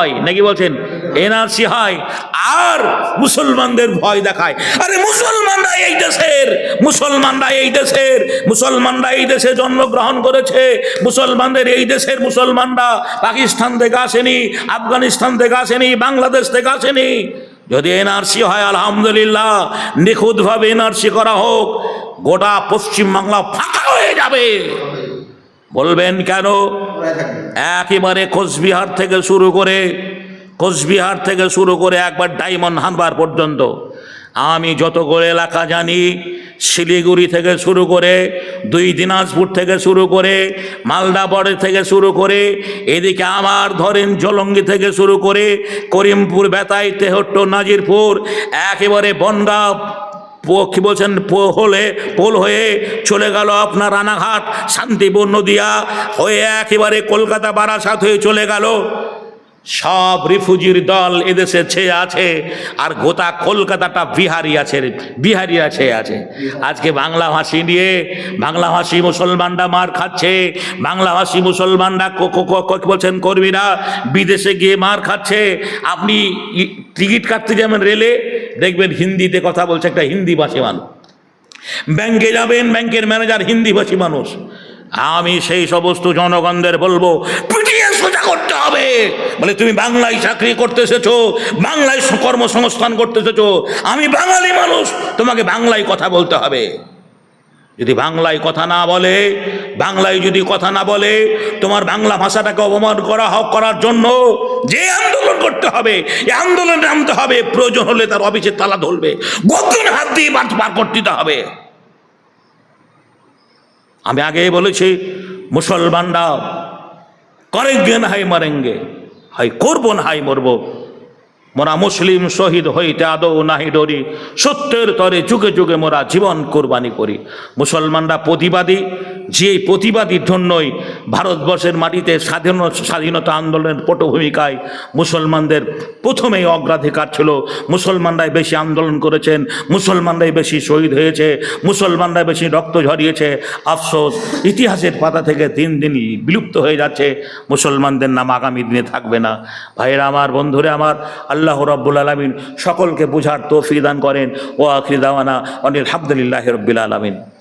হয়। নাকি বলছেন, এনআরসি হয় আর মুসলমানদের ভয় দেখায়। আরে মুসলমানরা এই দেশের, মুসলমানরা এই দেশের, মুসলমানরা এই দেশে জন্মগ্রহণ করেছে, মুসলমানদের এই দেশের মুসলমানরা পাকিস্তান থেকে আসেনি, আফগানিস্তান থেকে আসেনি, বাংলাদেশ থেকে আসেনি। যদি এনআরসি হয়, আলহামদুলিল্লাহ, নিখুঁতভাবে এনআরসি করা হোক, গোটা পশ্চিম বাংলা ফাঁকা হয়ে যাবে। বলবেন কেন? একেবারে কোচবিহার থেকে শুরু করে কোচবিহার থেকে শুরু করে একবার ডায়মন্ড হানবার পর্যন্ত। আমি যতগুলো এলাকা জানি শিলিগুড়ি থেকে শুরু করে দুই দিনাজপুর থেকে শুরু করে মালদা বর্ডার থেকে শুরু করে এদিকে আমার ধরেন জলঙ্গি থেকে শুরু করে করিমপুর বেতাই তেহট্ট নাজিরপুর একেবারে বনগা পো- কি বলছেন? হলে পোল হয়ে চলে গেল আপনার রানাঘাট শান্তিপুর নদিয়া হয়ে একেবারে কলকাতা বারাসাত হয়ে চলে গেল। সব রিফুজির দল এদেশে ছেয়ে আছে, আর গোটা কলকাতাটা বিহারি আছে বিহারি আছে আছে। আজকে বাংলা ভাষী নিয়ে, বাংলা ভাষী মুসলমানরা মার খাচ্ছে, বাংলা ভাষী মুসলমানরা বলছেন কর্মীরা বিদেশে গিয়ে মার খাচ্ছে। আপনি টিকিট কাটতে যাবেন রেলে? দেখবেন হিন্দিতে কথা বলছে একটা হিন্দি ভাষী মানুষ। ব্যাংকে যাবেন, ব্যাংকের ম্যানেজার হিন্দি ভাষী মানুষ। আমি সেই সমস্ত জনগণদের বলব সোজা করতে হবে। বলে, তুমি বাংলায় চাকরি করতে এসেছ, বাংলায় কর্মসংস্থান করতে এসেছ, আমি বাঙালি মানুষ, তোমাকে বাংলায় কথা বলতে হবে। যদি বাংলায় কথা না বলে, বাংলায় যদি কথা না বলে, তোমার বাংলা ভাষাটাকে অপমান করা, হোক করার জন্য যে আন্দোলন করতে হবে এই আন্দোলনে নামতে হবে, প্রয়োজন হলে তার অফিসে তালা ধরবে। গদ্দিন হাত দিয়ে বার বার করতে হবে। আমি আগে বলেছি, মুসলমানরা করেঙ্গে না হাই মারেঙ্গে হাই করব না হাই মরবো। মোরা মুসলিম শহীদ হইতে আদৌ নাহি ডরি, সত্যের তরে যুগে যুগে মোরা জীবন কোরবানি করি। মুসলমানরা প্রতিবাদী যে প্রতিবাদীর জন্যই ভারতবর্ষের মাটিতে স্বাধীন স্বাধীনতা আন্দোলনের পটভূমিকায় মুসলমানদের প্রথমেই অগ্রাধিকার ছিল। মুসলমানরাই বেশি আন্দোলন করেছেন, মুসলমানরাই বেশি শহীদ হয়েছে মুসলমানরা বেশি রক্ত ঝরিয়েছে। আফসোস, ইতিহাসের পাতা থেকে দিন দিন বিলুপ্ত হয়ে যাচ্ছে। মুসলমানদের নাম আগামী দিনে থাকবে না। ভাইয়েরা আমার, বন্ধুরা আমার, আল্লাহ রব্বুল আলমিন সকলকে বুঝার তৌফিক দান করেন। ও আখির দাওয়ানা অনিল হামদুলিল্লাহ রব্বিল আলমিন।